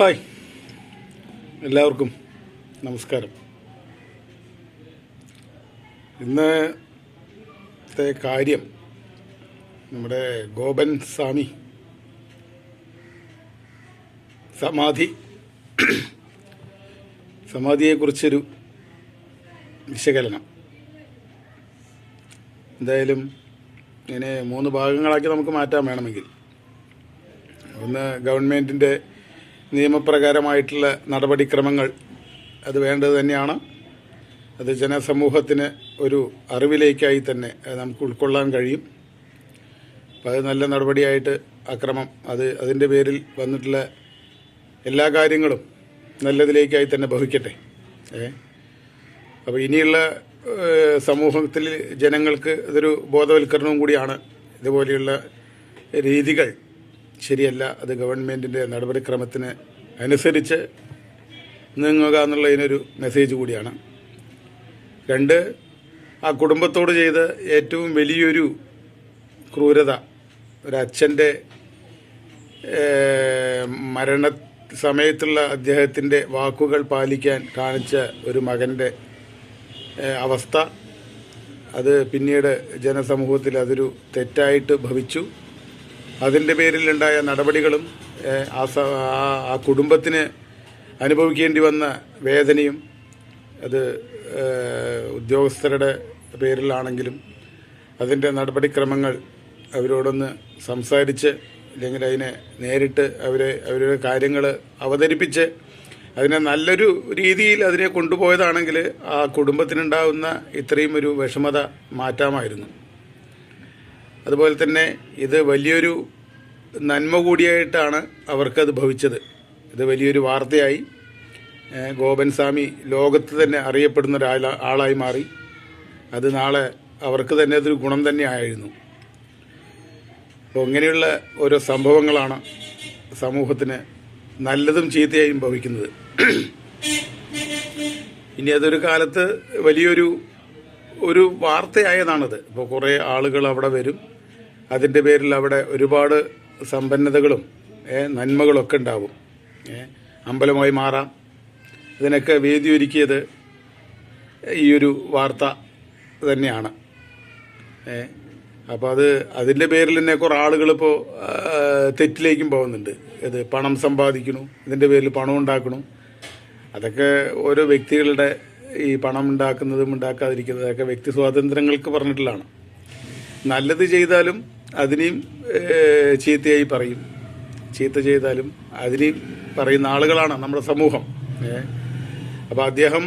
Hi. എല്ലാവർക്കും നമസ്കാരം. ഇന്നത്തെ കാര്യം നമ്മുടെ ഗോപൻ സ്വാമി സമാധി സമാധിയെക്കുറിച്ചൊരു വിശകലനം. എന്തായാലും ഇതിനെ മൂന്ന് ഭാഗങ്ങളാക്കി നമുക്ക് മാറ്റാൻ വേണമെങ്കിൽ. ഒന്ന് ഗവൺമെന്റിന്റെ നിയമപ്രകാരമായിട്ടുള്ള നടപടിക്രമങ്ങൾ അത് വേണ്ടത് തന്നെയാണ്. അത് ജനസമൂഹത്തിന് ഒരു അറിവിലേക്കായി തന്നെ നമുക്ക് ഉൾക്കൊള്ളാൻ കഴിയും. അപ്പോൾ അത് നല്ല നടപടിയായിട്ട് അക്രമം അത് അതിന്റെ പേരിൽ വന്നിട്ടുള്ള എല്ലാ കാര്യങ്ങളും നല്ലതിലേക്കായി തന്നെ ഭവിക്കട്ടെ. ഏ? അപ്പോൾ ഇനിയുള്ള സമൂഹത്തിൽ ജനങ്ങൾക്ക് ഇതൊരു ബോധവൽക്കരണവും കൂടിയാണ്. ഇതുപോലെയുള്ള രീതികൾ ശരിയല്ല അത് ഗവൺമെന്റിന്റെ നടപടിക്രമത്തിന് അനുസരിച്ച് നീങ്ങുക എന്നുള്ളതിനൊരു മെസ്സേജ് കൂടിയാണ്. രണ്ട് ആ കുടുംബത്തോട് ചെയ്ത ഏറ്റവും വലിയൊരു ക്രൂരത ഒരച്ഛന്റെ മരണ സമയത്തുള്ള അദ്ദേഹത്തിന്റെ വാക്കുകൾ പാലിക്കാൻ കാണിച്ച ഒരു മകന്റെ അവസ്ഥ. അത് പിന്നീട് ജനസമൂഹത്തിൽ അതൊരു തെറ്റായിട്ട് ഭവിച്ചു. അതിന്റെ പേരിലുണ്ടായ നടപടികളും ആ ആ- കുടുംബത്തിന് അനുഭവിക്കേണ്ടി വന്ന വേദനയും അത് ഉദ്യോഗസ്ഥരുടെ പേരിലാണെങ്കിലും അതിന്റെ നടപടിക്രമങ്ങൾ അവരോടൊന്ന് സംസാരിച്ച് അല്ലെങ്കിൽ അതിനെ നേരിട്ട് അവരെ അവരുടെ കാര്യങ്ങൾ അവതരിപ്പിച്ച് അതിനെ നല്ലൊരു രീതിയിൽ അതിനെ കൊണ്ടുപോയതാണെങ്കിൽ ആ കുടുംബത്തിനുണ്ടാകുന്ന ഇത്രയും ഒരു വിഷമത മാറ്റാമായിരുന്നു. അതുപോലെ തന്നെ ഇത് വലിയൊരു നന്മ കൂടിയായിട്ടാണ് അവർക്കത് ഭവിച്ചത്. ഇത് വലിയൊരു വാർത്തയായി. ഗോപൻ സ്വാമി ലോകത്ത് തന്നെ അറിയപ്പെടുന്ന ഒരാള ആളായി മാറി. അത് നാളെ അവർക്ക് തന്നെ അതൊരു ഗുണം തന്നെയായിരുന്നു. അപ്പോൾ ഇങ്ങനെയുള്ള ഓരോ സംഭവങ്ങളാണ് സമൂഹത്തിന് നല്ലതും ചീത്തയായും ഭവിക്കുന്നത്. ഇനി അതൊരു കാലത്ത് വലിയൊരു ഒരു വാർത്തയായതാണത്. ഇപ്പോൾ കുറേ ആളുകൾ അവിടെ വരും. അതിന്റെ പേരിൽ അവിടെ ഒരുപാട് സമ്പന്നതകളും നന്മകളൊക്കെ ഉണ്ടാവും. അമ്പലമായി മാറാം. ഇതിനൊക്കെ വേദി ഒരുക്കിയത് ഈ ഒരു വാർത്ത തന്നെയാണ്. അപ്പോൾ അത് അതിന്റെ പേരിൽ തന്നെ കുറേ ആളുകളിപ്പോൾ തെറ്റിലേക്കും പോകുന്നുണ്ട്. ഇത് പണം സമ്പാദിക്കണു ഇതിന്റെ പേരിൽ പണം ഉണ്ടാക്കണു അതൊക്കെ ഓരോ വ്യക്തികളുടെ ഈ പണം ഉണ്ടാക്കുന്നതും ഉണ്ടാക്കാതിരിക്കുന്നതൊക്കെ വ്യക്തി സ്വാതന്ത്ര്യങ്ങൾക്ക് പറഞ്ഞിട്ടുള്ളതാണ്. നല്ലത് ചെയ്താലും അതിനെയും ചീത്തയായി പറയും. ചീത്ത ചെയ്താലും അതിനെയും പറയുന്ന ആളുകളാണ് നമ്മുടെ സമൂഹം. അപ്പോൾ അദ്ദേഹം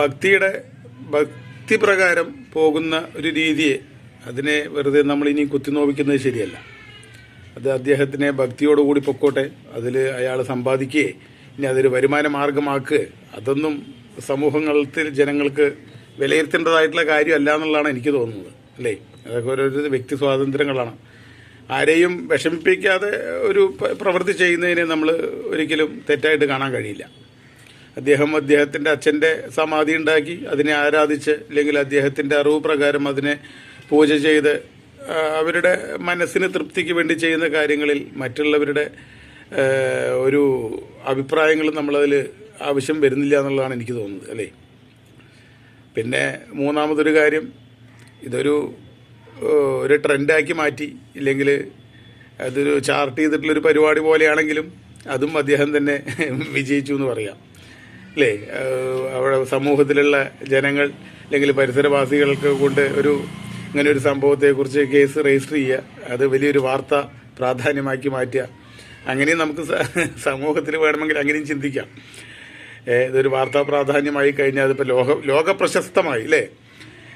ഭക്തിയുടെ ഭക്തി പ്രകാരം പോകുന്ന ഒരു രീതിയെ അതിനെ വെറുതെ നമ്മൾ ഇനി കുത്തിനോവിക്കുന്നത് ശരിയല്ല. അത് അദ്ദേഹത്തിനെ ഭക്തിയോടുകൂടി പൊക്കോട്ടെ അതിൽ അയാൾ സമ്പാദിക്കുകയെ ഇനി അതൊരു വരുമാന മാർഗമാക്കുക അതൊന്നും സമൂഹങ്ങളിൽ ജനങ്ങൾക്ക് വിലയിരുത്തേണ്ടതായിട്ടുള്ള കാര്യമല്ല എന്നുള്ളതാണ് എനിക്ക് തോന്നുന്നത്. അല്ലേ? അതൊക്കെ ഓരോരോ വ്യക്തി സ്വാതന്ത്ര്യങ്ങളാണ്. ആരെയും വിഷമിപ്പിക്കാതെ ഒരു പ്രവൃത്തി ചെയ്യുന്നതിനെ നമ്മൾ ഒരിക്കലും തെറ്റായിട്ട് കാണാൻ കഴിയില്ല. അദ്ദേഹം അദ്ദേഹത്തിന്റെ അച്ഛന്റെ സമാധി ഉണ്ടാക്കി അതിനെ ആരാധിച്ച് അല്ലെങ്കിൽ അദ്ദേഹത്തിന്റെ അറിവ് പ്രകാരം അതിനെ പൂജ ചെയ്ത് അവരുടെ മനസ്സിന് തൃപ്തിക്ക് വേണ്ടി ചെയ്യുന്ന കാര്യങ്ങളിൽ മറ്റുള്ളവരുടെ ഒരു അഭിപ്രായങ്ങൾ നമ്മളതിൽ ആവശ്യം വരുന്നില്ല എന്നുള്ളതാണ് എനിക്ക് തോന്നുന്നത് അല്ലേ? പിന്നെ മൂന്നാമതൊരു കാര്യം ഇതൊരു ഒരു ട്രെൻഡാക്കി മാറ്റി ഇല്ലെങ്കിൽ അതൊരു ചാർട്ട് ചെയ്തിട്ടുള്ളൊരു പരിപാടി പോലെയാണെങ്കിലും അതും അദ്ദേഹം തന്നെ വിജയിച്ചു എന്ന് പറയാം അല്ലേ? അവിടെ സമൂഹത്തിലുള്ള ജനങ്ങൾ അല്ലെങ്കിൽ പരിസരവാസികൾക്ക് കൊണ്ട് ഒരു ഇങ്ങനെ ഒരു സംഭവത്തെക്കുറിച്ച് കേസ് രജിസ്റ്റർ ചെയ്യുക അത് വലിയൊരു വാർത്ത പ്രാധാന്യമാക്കി മാറ്റുക. അങ്ങനെയും നമുക്ക് സമൂഹത്തിൽ വേണമെങ്കിൽ അങ്ങനെയും ചിന്തിക്കാം. ഇതൊരു വാർത്താ പ്രാധാന്യമായി കഴിഞ്ഞാൽ അതിപ്പോൾ ലോക ലോകപ്രശസ്തമായി അല്ലേ?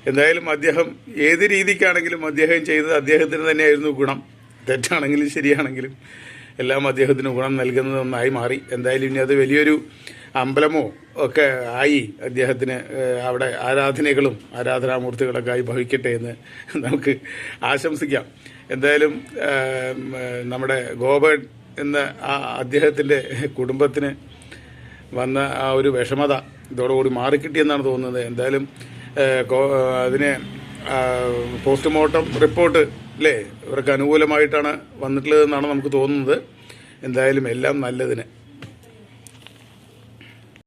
എന്തായാലും അദ്ദേഹം ഏത് രീതിക്കാണെങ്കിലും അദ്ദേഹം ചെയ്തത് അദ്ദേഹത്തിന് തന്നെയായിരുന്നു ഗുണം. തെറ്റാണെങ്കിലും ശരിയാണെങ്കിലും എല്ലാം അദ്ദേഹത്തിന് ഗുണം നൽകുന്നത് ഒന്നായി മാറി. എന്തായാലും ഇനി അത് വലിയൊരു അമ്പലമോ ഒക്കെ ആയി അദ്ദേഹത്തിന് അവിടെ ആരാധനകളും ആരാധനാമൂർത്തികളൊക്കെ ആയി ഭവിക്കട്ടെ എന്ന് നമുക്ക് ആശംസിക്കാം. എന്തായാലും നമ്മുടെ ഗോപൻ എന്ന ആ അദ്ദേഹത്തിന്റെ കുടുംബത്തിന് വന്ന ആ ഒരു വിഷമത ഇതോടുകൂടി മാറിക്കിട്ടിയെന്നാണ് തോന്നുന്നത്. എന്തായാലും അതിനെ പോസ്റ്റ്മോർട്ടം റിപ്പോർട്ട് അല്ലേ ഇവർക്ക് അനുകൂലമായിട്ടാണ് വന്നിട്ടുള്ളതെന്നാണ് നമുക്ക് തോന്നുന്നത്. എന്തായാലും എല്ലാം നല്ലതിന്.